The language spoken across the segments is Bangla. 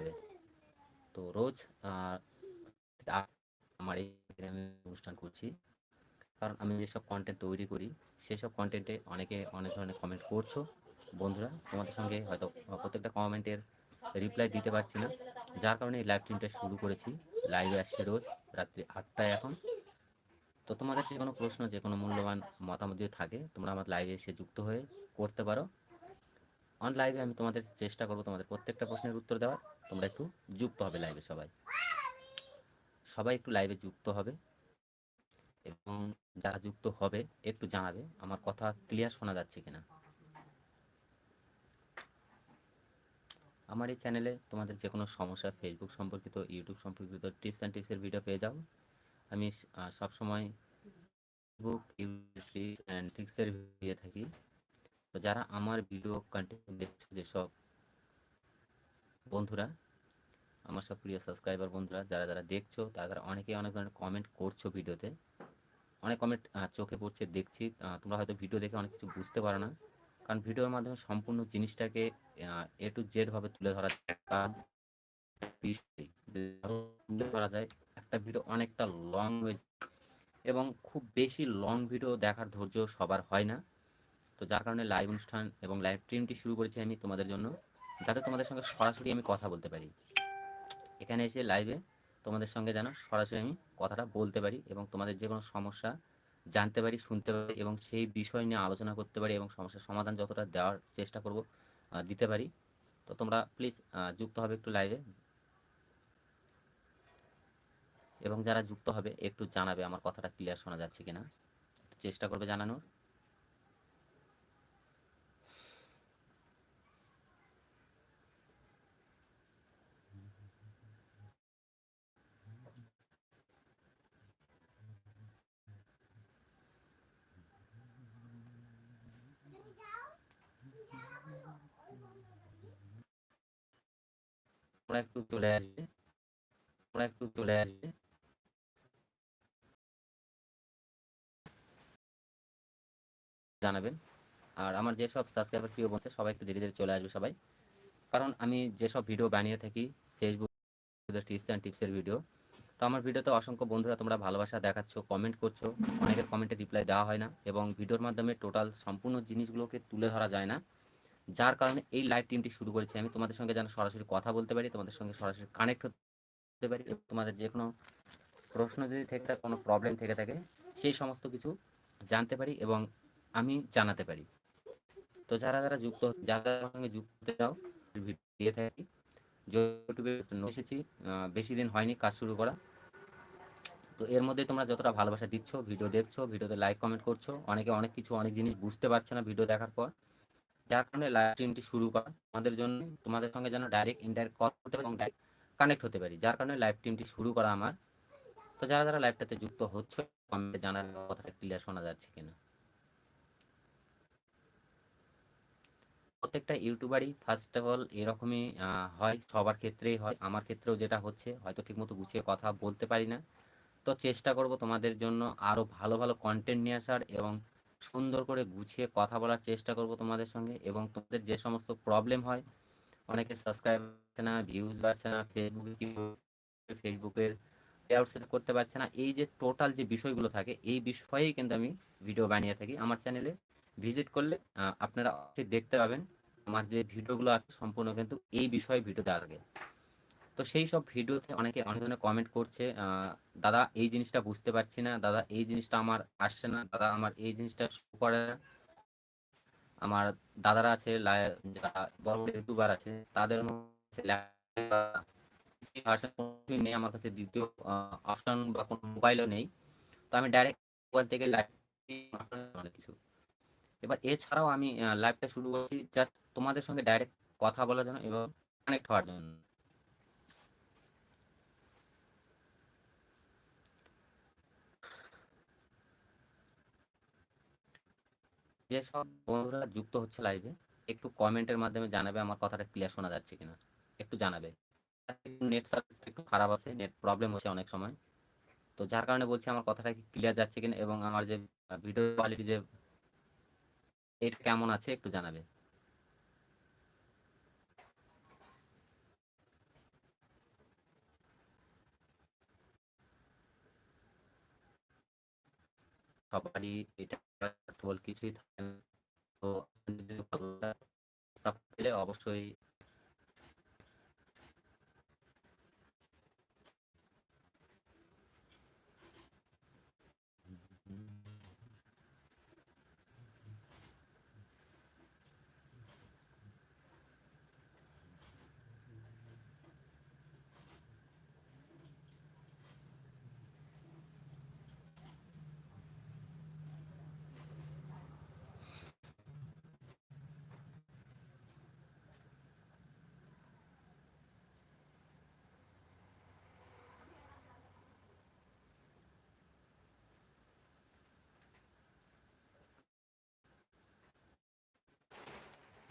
জানাবে তো রোজ আমার এই অনুষ্ঠান করছি। কারণ আমি যেসব কন্টেন্ট তৈরি করি, সেসব কন্টেন্টে অনেকে অনেক ধরনের কমেন্ট করছ। বন্ধুরা, তোমাদের সঙ্গে হয়তো প্রত্যেকটা কমেন্টের রিপ্লাই দিতে পারছি না। যার কারণে এই লাইভ স্ট্রিমটা শুরু করেছি। লাইভে আসছে রোজ, রাত্রি আটটায় এখন। তো তোমাদের যে কোনো প্রশ্ন, যে কোনো মূল্যবান মতামত যদি থাকে, তোমরা আমার লাইভে এসে যুক্ত হয়ে করতে পারো। অন লাইভে আমি তোমাদের চেষ্টা করব তোমাদের প্রত্যেকটা প্রশ্নের উত্তর দেওয়ার। তোমরা একটু যুক্ত হবে লাইভে সবাই। সবাই একটু লাইভে যুক্ত হবে এবং যারা যুক্ত হবে, একটু জানাবে আমার কথা ক্লিয়ার শোনা যাচ্ছে কিনা। আমার এই চ্যানেলে তোমাদের যে কোনো সমস্যা ফেসবুক সম্পর্কিত ইউটিউব সম্পর্কিত টিপস অ্যান্ড টিপসের ভিডিও পেয়ে যাও। আমি সবসময় ফেসবুক ইউটিউব অ্যান্ড ট্রিক্সের দিয়ে থাকি। তো যারা আমার ভিডিও কন্টেন্ট দেখছ যেসব, বন্ধুরা, আমার সব প্রিয় সাবস্ক্রাইবার বন্ধুরা, যারা যারা দেখছ, তারা অনেকেই অনেক ধরনের কমেন্ট করছ ভিডিওতে অনেক কমেন্ট চোখে পড়ছে, দেখছি তোমরা হয়তো ভিডিও দেখে অনেক কিছু বুঝতে পারো না। কারণ ভিডিওর মাধ্যমে সম্পূর্ণ জিনিসটাকে এ টু জেডভাবে তুলে ধরা তুলে ধরা যায়, একটা ভিডিও অনেকটা লং হয়ে এবং খুব বেশি লং ভিডিও দেখার ধৈর্য সবার হয় না। তো যার কারণে লাইভ অনুষ্ঠান এবং লাইভ স্ট্রিমটি শুরু করেছি আমি তোমাদের জন্য, যাতে তোমাদের সঙ্গে সরাসরি আমি কথা বলতে পারি। এখানে এসে লাইভে তোমাদের সঙ্গে যেন সরাসরি আমি কথাটা বলতে পারি এবং তোমাদের যে কোনো সমস্যা জানতে পারি, শুনতে পারি এবং সেই বিষয় নিয়ে আলোচনা করতে পারি এবং সমস্যার সমাধান যতটা দেওয়ার চেষ্টা করব দিতে পারি। তো তোমরা প্লিজ যুক্ত হবে একটু লাইভে এবং যারা যুক্ত হবে, একটু জানাবে আমার কথাটা ক্লিয়ার শোনা যাচ্ছে কিনা। চেষ্টা করবে জানানোর তোমরা একটু চলে আসবে। একটু চলে আসবে। জানাবেন। আর আমার যেসব সাবস্ক্রাইবার প্রিয় বলছে সবাই একটু ধীরে ধীরে চলে আসবে সবাই। কারণ আমি যেসব ভিডিও বানিয়ে থাকি ফেসবুক টিপস অ্যান্ড টিপসের ভিডিও তো আমার ভিডিওতে অসংখ্য বন্ধুরা তোমরা ভালোবাসা দেখাচ্ছ কমেন্ট করছ। অনেকের কমেন্টে রিপ্লাই দেওয়া হয় না এবং ভিডিওর মাধ্যমে টোটাল সম্পূর্ণ জিনিসগুলোকে তুলে ধরা যায় না। যার কারণে এই লাইভ টিমটি শুরু করেছি। আমি তোমাদের সঙ্গে যেন সরাসরি কথা বলতে পারি, তোমাদের সঙ্গে সরাসরি কানেক্ট হতে পারি তোমাদের যে কোনো প্রশ্ন যদি থেকে থাকে, কোনো প্রবলেম থেকে থাকে, সেই সমস্ত কিছু জানতে পারি এবং আমি জানাতে পারি। তো যারা যারা যুক্ত যারা সঙ্গে যুক্ত ভিডিও দিয়ে থাকি। ইউটিউবে এসেছি বেশি দিন হয়নি কাজ শুরু করা। তো এর মধ্যে তোমরা যতটা ভালোবাসা দিচ্ছ ভিডিও দেখছ ভিডিওতে লাইক কমেন্ট করছ, অনেকে অনেক কিছু, অনেক জিনিস বুঝতে পারছে না ভিডিও দেখার পর। যার কারণে লাইভ স্ট্রিমটি শুরু করা আমাদের জন্য, তোমাদের সঙ্গে যেন ডাইরেক্ট ইনডাইরেক্ট কথা বলতে পারি এবং ডাইরেক্ট কানেক্ট হতে পারি। যার কারণে লাইভ স্ট্রিমটি শুরু করা আমার। তো যারা যারা লাইভটাতে যুক্ত হচ্ছে কমেন্টে জানার কথাটা ক্লিয়ার শোনা যাচ্ছে কিনা। প্রত্যেকটা ইউটিউবারই ফার্স্ট অফ অল এরকমই হয়, সবার ক্ষেত্রেই হয়। আমার ক্ষেত্রেও যেটা হচ্ছে, হয়তো ঠিকমতো গুছিয়ে কথা বলতে পারি না। তো চেষ্টা করব তোমাদের জন্য আরও ভালো ভালো কন্টেন্ট নিয়ে আসার এবং সুন্দর করে গুছিয়ে কথা বলার চেষ্টা করব তোমাদের সঙ্গে এবং তোমাদের যে সমস্ত প্রবলেম হয়, অনেকে সাবস্ক্রাইব হচ্ছে না ভিউজ বাড়ছে না ফেসবুকে ফেসবুকের পেআউট সেট করতে পারছে না, এই যে টোটাল যে বিষয়গুলো থাকে, এই বিষয়েই কিন্তু আমি ভিডিও বানিয়ে থাকি আমার চ্যানেলে ভিজিট করলে আপনারা দেখতে পাবেন, আমার যে ভিডিওগুলো আছে সম্পূর্ণ কিন্তু এই বিষয়ে ভিডিও দেওয়া থাকে তো সেই সব ভিডিওতে অনেকে, অনেক ধরনের কমেন্ট করছে দাদা, এই জিনিসটা বুঝতে পারছি না। দাদা, এই জিনিসটা আমার আসছে না। দাদা, আমার এই জিনিসটা শো করে না। আমার দাদারা আছে বড় বড় ইউটিউবার আছে, তাদের নেই, আমার কাছে দ্বিতীয় অপশন বা কোনো মোবাইলও নেই। তো আমি ডাইরেক্ট মোবাইল থেকে লাইভ অনেক কিছু। এবার এছাড়াও আমি লাইভটা শুরু করছি। জাস্ট তোমাদের সঙ্গে ডাইরেক্ট কথা বলার জন্য এবং কানেক্ট হওয়ার জন্য। যেসব বন্ধুরা যুক্ত হচ্ছে লাইভে একটু কমেন্টের মাধ্যমে জানাবে আমার কথাটা ক্লিয়ার শোনা যাচ্ছে কিনা। একটু জানাবে। নেট সার্ভিস একটু খারাপ আছে নেট প্রবলেম হচ্ছে অনেক সময়। তো যার কারণে বলছি আমার কথাটা কি ক্লিয়ার যাচ্ছে কিনা এবং আমার যে ভিডিও কোয়ালিটি যে এটা কেমন আছে একটু জানাবে। সবারই এটা কিছুই থাকে তো পেলে অবশ্যই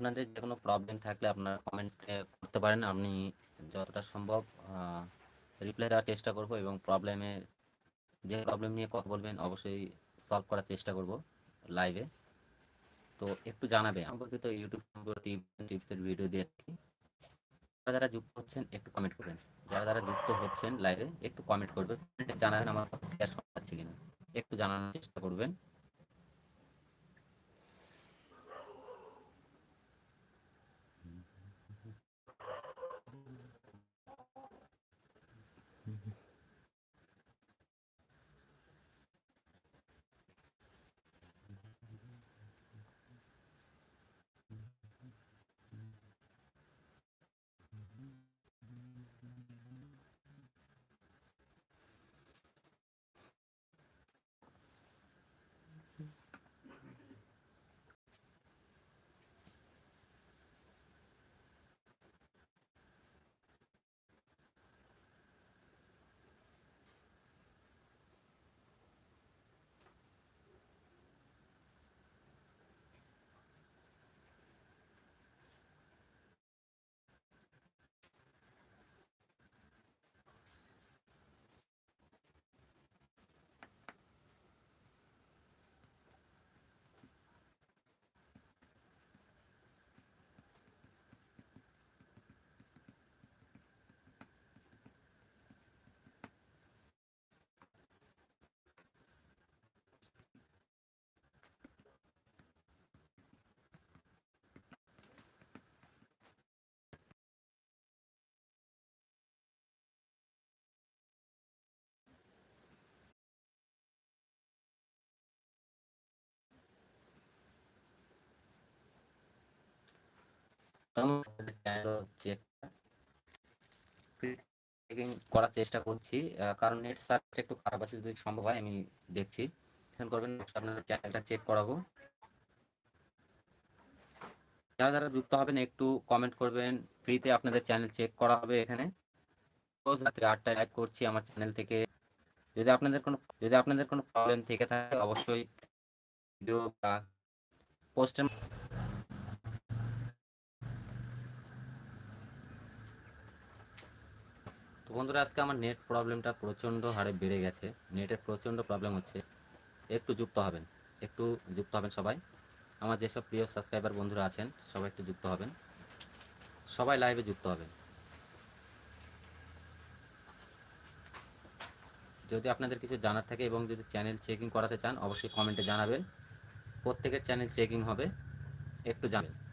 আপনাদের যে কোনো প্রবলেম থাকলে আপনারা কমেন্ট করতে পারেন। আমি যতটা সম্ভব রিপ্লাই দেওয়ার চেষ্টা করব এবং প্রবলেমে যে প্রবলেম নিয়ে কথা বলবেন অবশ্যই সলভ করার চেষ্টা করব লাইভে তো একটু জানাবে সম্পর্কিত ইউটিউব সম্পর্কিত টিপসের ভিডিও দিয়ে থাকি। যারা যারা যুক্ত হচ্ছেন, একটু কমেন্ট করবেন। যারা যারা যুক্ত হচ্ছেন লাইভে একটু কমেন্ট করবেন। জানাবেন আমার কথা শোনা যাচ্ছে কিনা। একটু জানানোর চেষ্টা করবেন। চেকিং করার চেষ্টা করছি কারণ নেট সার্চ একটু খারাপ আছে, যদি সম্ভব হয় আমি দেখছি। করবেন, আপনার চ্যানেলটা চেক করাবো। যারা যারা যুক্ত হবেন, একটু কমেন্ট করবেন। ফ্রিতে আপনাদের চ্যানেল চেক করা হবে এখানে। রোজ রাত্রে আটটায় লাইভ করছি আমার চ্যানেল থেকে। যদি আপনাদের কোনো, যদি আপনাদের কোনো প্রবলেম থেকে থাকে, অবশ্যই ভিডিও বা পোস্টের তো বন্ধুরা, আজকে আমার নেট প্রবলেমটা প্রচণ্ড হারে বেড়ে গেছে। নেটের প্রচণ্ড প্রবলেম হচ্ছে। একটু যুক্ত হবেন, একটু যুক্ত হবেন সবাই। আমার যেসব প্রিয় সাবস্ক্রাইবার বন্ধুরা আছেন, সবাই একটু যুক্ত হবেন। সবাই লাইভে যুক্ত হবেন। যদি আপনাদের কিছু জানার থাকে এবং যদি চ্যানেল চেকিং করাতে চান, অবশ্যই কমেন্টে জানাবেন। প্রত্যেকের চ্যানেল চেকিং হবে। একটু জানাবেন।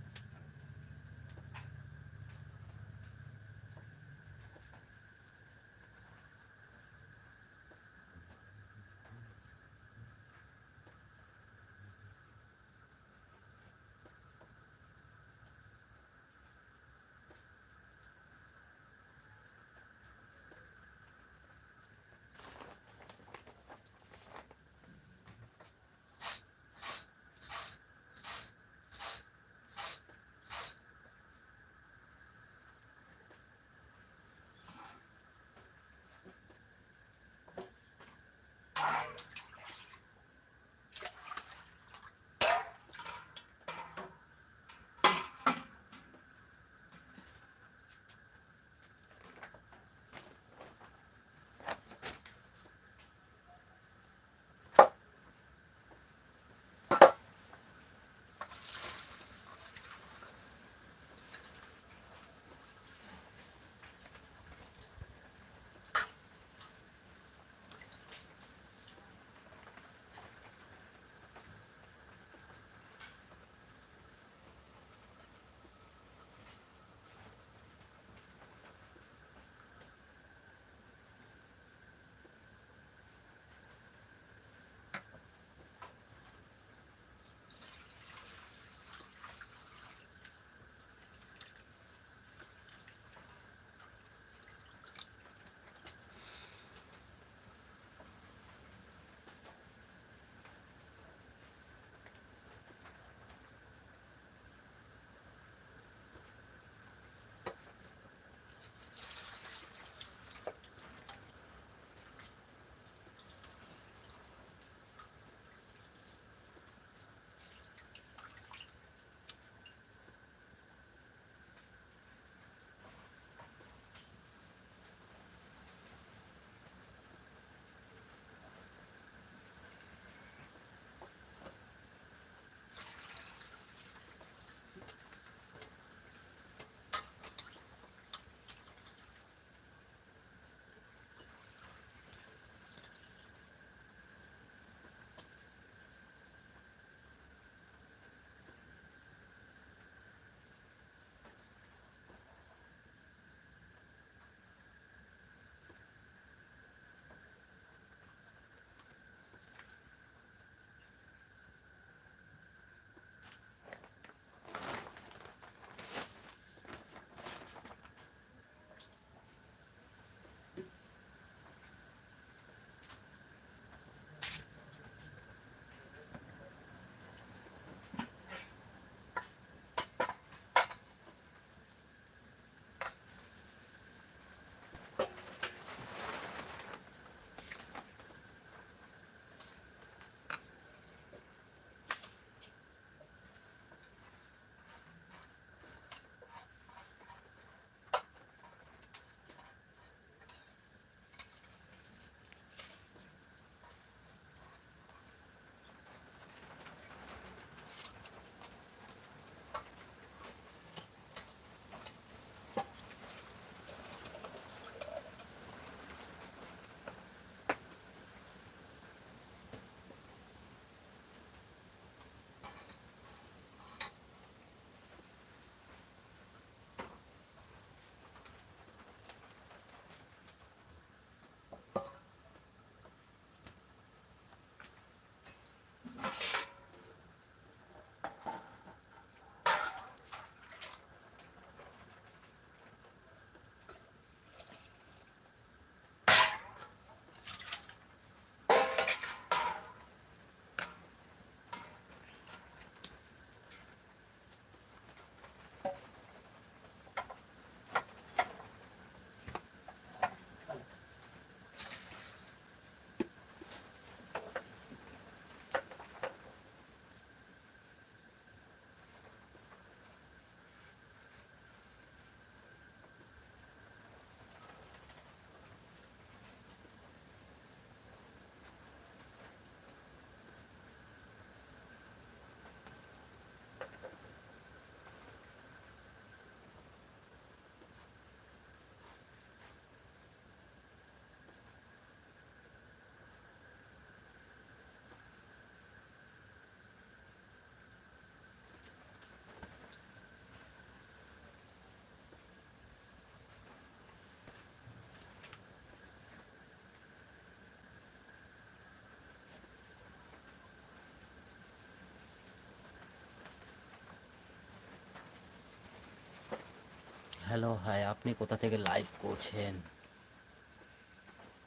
হ্যালো হাই আপনি কোথা থেকে লাইভ করছেন?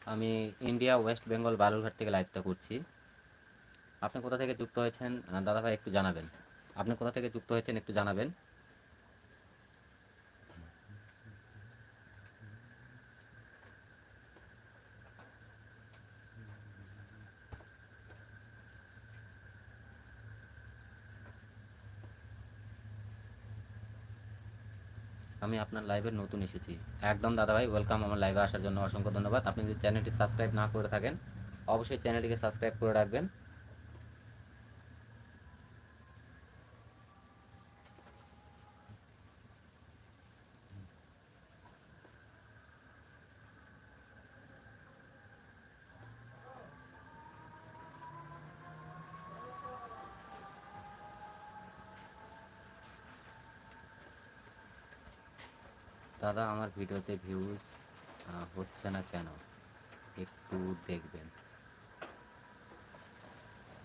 আমি ইন্ডিয়া ওয়েস্ট বেঙ্গল বালুরঘাট থেকে লাইভটা করছি। আপনি কোথা থেকে যুক্ত হয়েছেন? দাদাভাই, একটু জানাবেন। আপনি কোথা থেকে যুক্ত হয়েছেন একটু জানাবেন। আপনার লাইভে নতুন এসেছি। একদম দাদা ভাই ওয়েলকাম আমার লাইভে আসার জন্য অসংখ্য ধন্যবাদ। আপনি যদি চ্যানেলটি সাবস্ক্রাইব না করে থাকেন, অবশ্যই চ্যানেলটিকে সাবস্ক্রাইব করে রাখবেন। দাদা, আমার ভিডিওতে ভিউজ হচ্ছে না কেন? একটু দেখবেন।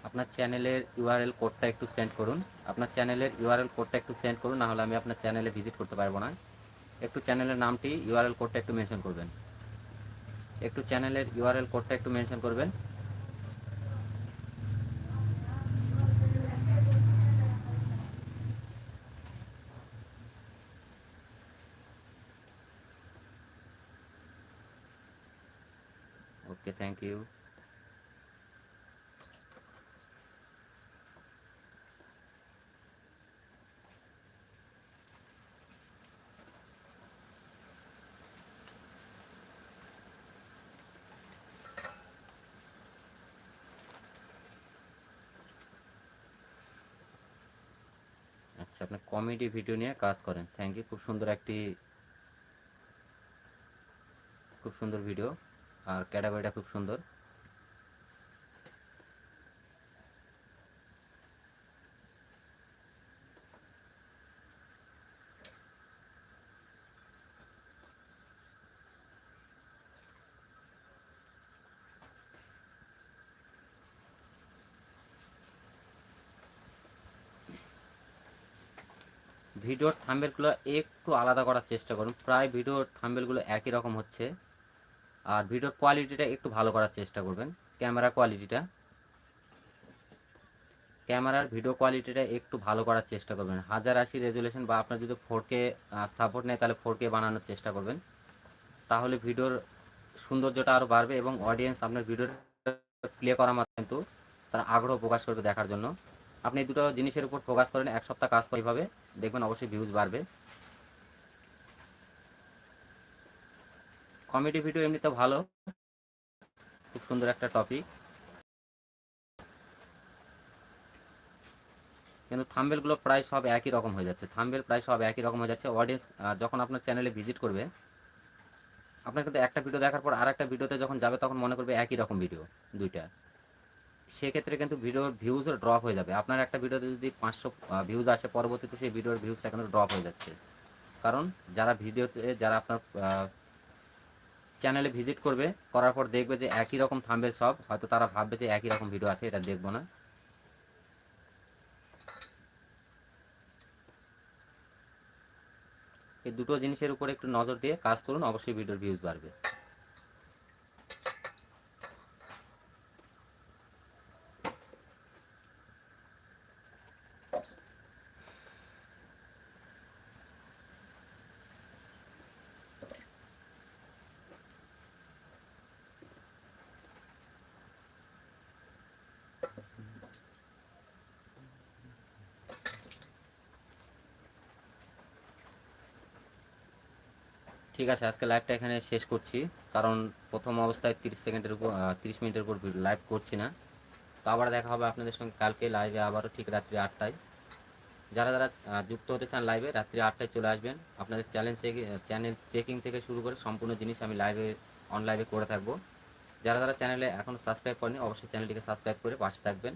আপনার চ্যানেলের ইউআরএল কোডটা একটু সেন্ড করুন। আপনার চ্যানেলের ইউআরএল কোডটা একটু সেন্ড করুন, না হলে আমি আপনার চ্যানেলে ভিজিট করতে পারব না। একটু চ্যানেলের নামটি ইউআরএল কোডটা একটু মেনশন করবেন। একটু চ্যানেলের ইউআরএল কোডটা একটু মেনশন করবেন। ইউ আচ্ছা আপনি কমেডি ভিডিও নিয়ে কাজ করেন। থ্যাংক ইউ খুব সুন্দর একটি, খুব সুন্দর ভিডিও আর ক্যাটাগরিটা খুব সুন্দর। ভিডিওর থাম্বেলগুলো একটু আলাদা করার চেষ্টা করুন। প্রায় ভিডিওর থাম্বেলগুলো একই রকম হচ্ছে। আর ভিডিওর কোয়ালিটিটা একটু ভালো করার চেষ্টা করবেন ক্যামেরা কোয়ালিটিটা ক্যামেরার ভিডিও কোয়ালিটিটা একটু ভালো করার চেষ্টা করবেন। হাজার আশি রেজুলেশন বা আপনার যদি ফোর কে সাপোর্ট নেয় তাহলে ফোর কে বানানোর চেষ্টা করবেন। তাহলে ভিডিওর সৌন্দর্যটা আরও বাড়বে এবং অডিয়েন্স আপনার ভিডিওর প্লে করা মাত্র কিন্তু তারা আগ্রহ প্রকাশ করবে দেখার জন্য। আপনি দুটো জিনিসের উপর ফোকাস করেন, এক সপ্তাহ কাজ করে এইভাবে, দেখবেন অবশ্যই ভিউজ বাড়বে। কমেডি ভিডিও এমনিতে ভালো। খুব সুন্দর একটা টপিক কিন্তু থাম্বেলগুলো প্রায় সব একই রকম হয়ে যাচ্ছে। থাম্বেল প্রায় সব একই রকম হয়ে যাচ্ছে। অডিয়েন্স যখন আপনার চ্যানেলে ভিজিট করবে, আপনার কিন্তু একটা ভিডিও দেখার পর আর একটা ভিডিওতে যখন যাবে, তখন মনে করবে একই রকম ভিডিও দুইটা। সেক্ষেত্রে কিন্তু ভিডিওর ভিউজও ড্রপ হয়ে যাবে। আপনার একটা ভিডিওতে যদি পাঁচশো ভিউজ আসে, পরবর্তীতে সেই ভিডিওর ভিউজটা কিন্তু ড্রপ হয়ে যাচ্ছে। কারণ যারা ভিডিওতে যারা আপনার চ্যানেলে ভিজিট করবে, করার পর দেখবে যে একই রকম থামবে সব, হয়তো তারা ভাববে যে একই রকম ভিডিও আছে, এটা দেখব না। এই দুটো জিনিসের উপর একটু নজর দিয়ে কাজ করুন, অবশ্যই ভিডিওর ভিউজ বাড়বে। ঠিক আছে, আজকে লাইভটা এখানে শেষ করছি। কারণ প্রথম অবস্থায় তিরিশ সেকেন্ডের উপর তিরিশ মিনিটের উপর লাইভ করছি না। তো আবার দেখা হবে আপনাদের সঙ্গে কালকে লাইভে আবারও ঠিক রাত্রি আটটায়। যারা যারা যুক্ত হতে চান লাইভে রাত্রি আটটায় চলে আসবেন। আপনাদের চ্যালেঞ্জ চ্যানেল চেকিং থেকে শুরু করে সম্পূর্ণ জিনিস আমি লাইভে অন লাইভে করে থাকব। যারা যারা চ্যানেলে এখনও সাবস্ক্রাইব করেনি অবশ্যই চ্যানেলটিকে সাবস্ক্রাইব করে পাশে থাকবেন।